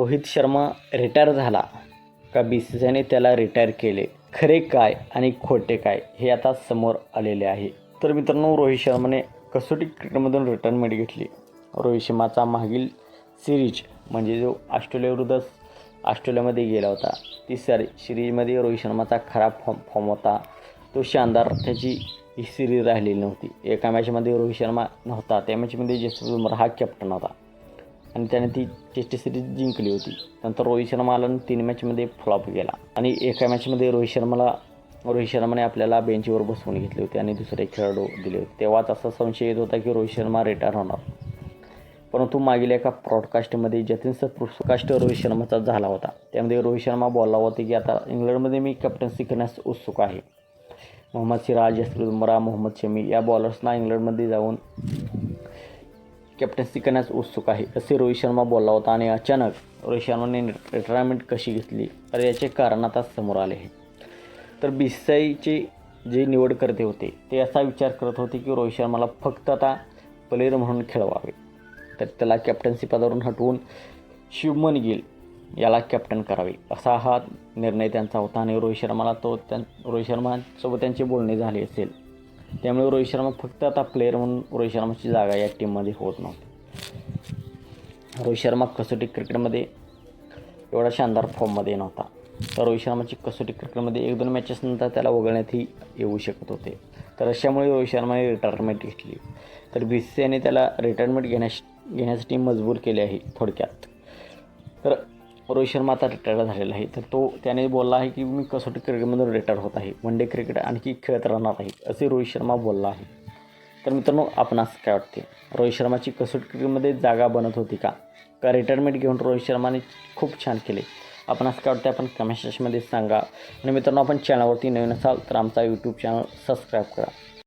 Rohit Sharma retire झाला का B C सीने त्याला रिटायर केले? खरे काय आणि खोटे काय हे आता समोर आलेले आहे. तर मित्रांनो रोहित शर्माने कसोटी क्रिकेटमधून रिटायरमेंट घेतली. रोहित शर्माचा मागील सिरीज म्हणजे जो ऑस्ट्रेलियाविरुद्ध ऑस्ट्रेलियामध्ये गेला होता ती सर सिरीजमध्ये रोहित शर्माचा खराब फॉर्म फॉर्म होता. तो शानदार त्याची ही सिरीज राहिलेली नव्हती. एका मॅचमध्ये रोहित शर्मा नव्हता. त्या मॅचमध्ये जसप्रीत बुमराह हा कॅप्टन होता. आणि त्याने ती टेस्ट सिरीज जिंकली होती. नंतर रोहित शर्माला आणि तीन मॅचमध्ये फ्लॉप गेला. आणि एका मॅचमध्ये रोहित शर्माला रोहित शर्माने आपल्याला बेंचवर बसवून घेतले होते आणि दुसरे खेळाडू दिले होते. तेव्हाच असा संशय येत होता की रोहित शर्मा रिटायर होणार. परंतु मागील एका ब्रॉडकास्टमध्ये जतीन पॉडकास्ट रोहित शर्माचा झाला होता. त्यामध्ये रोहित शर्मा बोलला होता की आता इंग्लंडमध्ये मी कॅप्टन्सी करण्यास उत्सुक आहे. मोहम्मद सिराज जसप्रीत मोहम्मद शमी या बॉलर्सना इंग्लंडमध्ये जाऊन कॅप्टन्सी करण्यास उत्सुक आहे. असे रोहित शर्मा बोलला होता आणि अचानक रोहित शर्माने रिटायरमेंट कशी घेतली? तर याचे कारण आता समोर आले आहे. तर बी सी आयचे जे निवड करते होते ते असा विचार करत होते की रोहित शर्माला फक्त आता प्लेयर म्हणून खेळवावे. तर त्याला कॅप्टन्सी पदावरून हटवून शुभमन गिल याला कॅप्टन करावे. असा हा निर्णय त्यांचा होता आणि रोहित शर्माला तो त्या रोहित शर्मासोबत त्यांची बोलणी झाली असेल. त्यामुळे रोहित शर्मा फक्त आता प्लेअर म्हणून रोहित शर्माची जागा या टीममध्ये होत नव्हती. रोहित शर्मा कसोटी क्रिकेटमध्ये एवढा शानदार फॉर्ममध्ये नव्हता. तर रोहित शर्माची कसोटी क्रिकेटमध्ये एक दोन मॅचेसनंतर त्याला वगळण्यातही येऊ शकत होते. तर अशामुळे रोहित शर्माने रिटायरमेंट घेतली. तर बी सी सीने त्याला रिटायरमेंट घेण्यास घेण्यासाठी मजबूर केले आहे थोडक्यात. तर रोहित शर्मा आता रिटायर झालेला आहे. तर तो त्याने बोलला आहे की मी कसोटी क्रिकेटमधून रिटायर होत आहे. वन डे क्रिकेट आणखी खेळत राहणार आहे असे रोहित शर्मा बोलला आहे. तर मित्रांनो आपणास काय वाटते? रोहित शर्माची कसोटी क्रिकेटमध्ये जागा बनत होती का? का रिटायरमेंट घेऊन रोहित शर्माने खूप छान केले? आपणास काय वाटते? आपण कमेंट सेक्शनमध्ये सांगा. आणि मित्रांनो आपण चॅनलवरती नवीन असाल तर आमचा यूट्यूब चॅनल सबस्क्राईब करा.